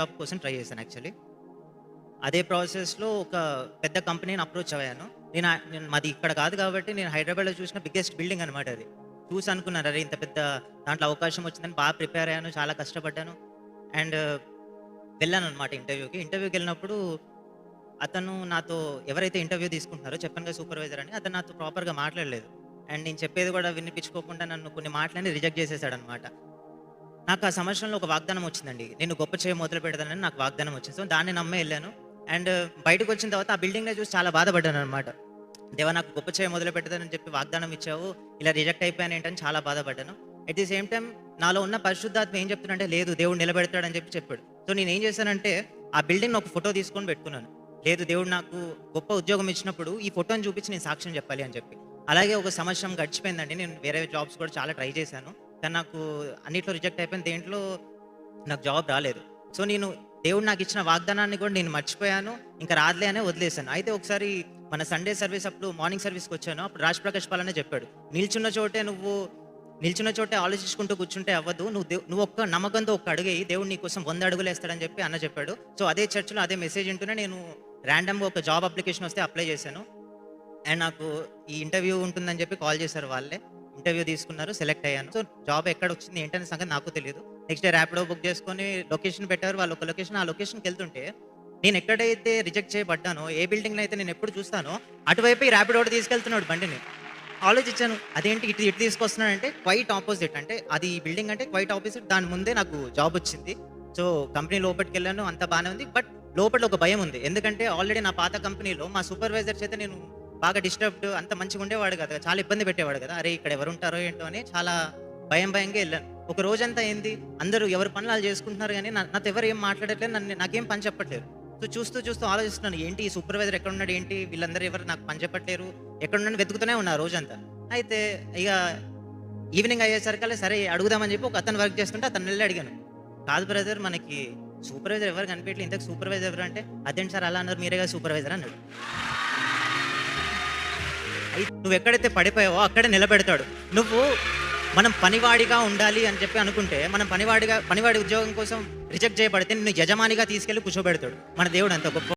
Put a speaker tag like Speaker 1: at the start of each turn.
Speaker 1: Job కోసం try చేశాను actually అదే ప్రాసెస్లో ఒక పెద్ద కంపెనీని అప్రోచ్ అయ్యాను. నేను నేను మాది ఇక్కడ కాదు కాబట్టి నేను హైదరాబాద్లో చూసిన బిగ్గెస్ట్ బిల్డింగ్ అనమాట అది. చూసి అనుకున్నాను అరే ఇంత పెద్ద దాంట్లో అవకాశం వచ్చిందని బాగా ప్రిపేర్ అయ్యాను చాలా కష్టపడ్డాను. అండ్ వెళ్ళాను అనమాట ఇంటర్వ్యూకి ఇంటర్వ్యూకి వెళ్ళినప్పుడు అతను నాతో ఎవరైతే ఇంటర్వ్యూ తీసుకుంటున్నారో చెప్పాను కదా సూపర్వైజర్ అని అతను నాతో ప్రాపర్గా మాట్లాడలేదు. అండ్ నేను చెప్పేది కూడా వినిపించుకోకుండా నన్ను కొన్ని మాటలని రిజెక్ట్ చేసేసాడు అనమాట నాకు ఆ సంవత్సరంలో ఒక వాగ్దానం వచ్చిందండి. నేను గొప్ప చేయ మొదలు పెడతానని నాకు వాగ్దానం వచ్చింది. సో దాన్ని నమ్మే వెళ్ళాను. అండ్ బయటకు వచ్చిన తర్వాత ఆ బిల్డింగ్ని చూసి చాలా బాధపడ్డాను అనమాట దేవా నాకు గొప్ప చేయ మొదలు పెడతానని చెప్పి వాగ్దానం ఇచ్చావు. ఇలా రిజెక్ట్ అయిపోయాను ఏంటని చాలా బాధపడ్డాను. అట్ ది సేమ్ టైం నాలో ఉన్న పరిశుద్ధాత్మ ఏం చెప్తున్నాడంటే లేదు దేవుడు నిలబెడతాడని చెప్పి చెప్పాడు. సో నేను ఏం చేశానంటే ఆ బిల్డింగ్ ఒక ఫోటో తీసుకొని పెట్టుకున్నాను. లేదు దేవుడు నాకు గొప్ప ఉద్యోగం ఇచ్చినప్పుడు ఈ ఫోటోని చూపించి నేను సాక్ష్యం చెప్పాలి అని చెప్పి. అలాగే ఒక సంవత్సరం గడిచిపోయిందండి. నేను వేరే జాబ్స్ కూడా చాలా ట్రై చేశాను. కానీ నాకు అన్నిట్లో రిజెక్ట్ అయిపోయింది దేంట్లో నాకు జాబ్ రాలేదు. సో నేను దేవుడు నాకు ఇచ్చిన వాగ్దానాన్ని కూడా నేను మర్చిపోయాను ఇంకా రాదులే అనే వదిలేశాను. అయితే ఒకసారి మన సండే సర్వీస్ అప్పుడు మార్నింగ్ సర్వీస్కి వచ్చాను. అప్పుడు రాజ్ ప్రకాష్ పాలనే చెప్పాడు నిల్చున్న చోటే నువ్వు నిల్చున్న చోటే ఆలోచించుకుంటూ కూర్చుంటే అవ్వదు. నువ్వు దేవు నువ్వు ఒక్క నమ్మకంతో ఒక్క అడుగేయి దేవుడు నీ కోసం వంద అడుగులు వేస్తాడని చెప్పి అన్న చెప్పాడు. సో అదే చర్చ్లో అదే మెసేజ్ వింటూనే నేను ర్యాండమ్గా ఒక జాబ్ అప్లికేషన్ వస్తే అప్లై చేశాను. అండ్ నాకు ఈ ఇంటర్వ్యూ ఉంటుందని చెప్పి కాల్ చేశారు వాళ్ళే. ఇంటర్వ్యూ తీసుకున్నారు సెలెక్ట్ అయ్యాను. సో జాబ్ ఎక్కడ వచ్చింది ఏంటనే సంగతి నాకు తెలియదు నెక్స్ట్ డే ర్యాపిడో బుక్ చేసుకొని లొకేషన్ పెట్టారు. వాళ్ళు ఒక లొకేషన్ ఆ లొకేషన్కి వెళ్తుంటే నేను ఎక్కడైతే రిజెక్ట్ చేయబడ్డానో ఏ బిల్డింగ్ అయితే నేను ఎప్పుడు చూస్తానో అటువైపు ఈ ర్యాపిడో తీసుకెళ్తున్నాడు బండిని. ఆలోచించాను అదేంటి ఇటు ఇటు తీసుకొస్తున్నాడంటే క్వైట్ ఆపోజిట్ అంటే అది ఈ బిల్డింగ్ అంటే క్వైట్ ఆపోజిట్ దాని ముందే నాకు జాబ్ వచ్చింది. సో కంపెనీ లోపలికి వెళ్ళాను అంత బాగానే ఉంది. బట్ లోపల ఒక భయం ఉంది. ఎందుకంటే ఆల్రెడీ నా పాత కంపెనీలో మా సూపర్వైజర్ చేత నేను బాగా డిస్టర్బ్డ్ అంత మంచిగా ఉండేవాడు కదా చాలా ఇబ్బంది పెట్టేవాడు కదా. అరే ఇక్కడ ఎవరు ఉంటారో ఏంటో అని చాలా భయం భయంగా వెళ్ళాను. ఒక రోజంతా ఏంది? అందరూ ఎవరి పనులు చేసుకుంటున్నారు కానీ నాతో ఎవరు ఏం మాట్లాడట్లేదు. నన్ను నాకేం పని చెప్పట్లేదు. సో చూస్తూ చూస్తూ ఆలోచిస్తున్నాను. ఏంటి ఈ సూపర్వైజర్ ఎక్కడ ఉన్నాడు? ఏంటి? వీళ్ళందరూ ఎవరు? నాకు పని చెప్పట్లేరు. ఎక్కడ ఉన్నాడు? వెతుకుతూనే ఉన్నా రోజంతా. అయితే ఇక ఈవినింగ్ అయ్యేసరికల్లా సరే అడుగుదామని చెప్పి ఒక అతను వర్క్ చేస్తుంటే అతను వెళ్ళి అడిగాను. కాదు బ్రదర్ మనకి సూపర్వైజర్ ఎవరు కనిపించలేదు ఇంతకు సూపర్వైజర్ ఎవరు అంటే అదేంటి సార్ అలా అన్నారు? మీరే సూపర్వైజర్ అన్నాడు. నువ్వు ఎక్కడైతే పడిపోయావో అక్కడే నిలబెడతాడు. నువ్వు మనం పనివాడిగా ఉండాలి అని చెప్పి అనుకుంటే మనం పనివాడిగా పనివాడి ఉద్యోగం కోసం రిజెక్ట్ చేయబడితే నిన్ను యజమానిగా తీసుకెళ్ళి కూర్చోబెడతాడు. మన దేవుడు అంత గొప్ప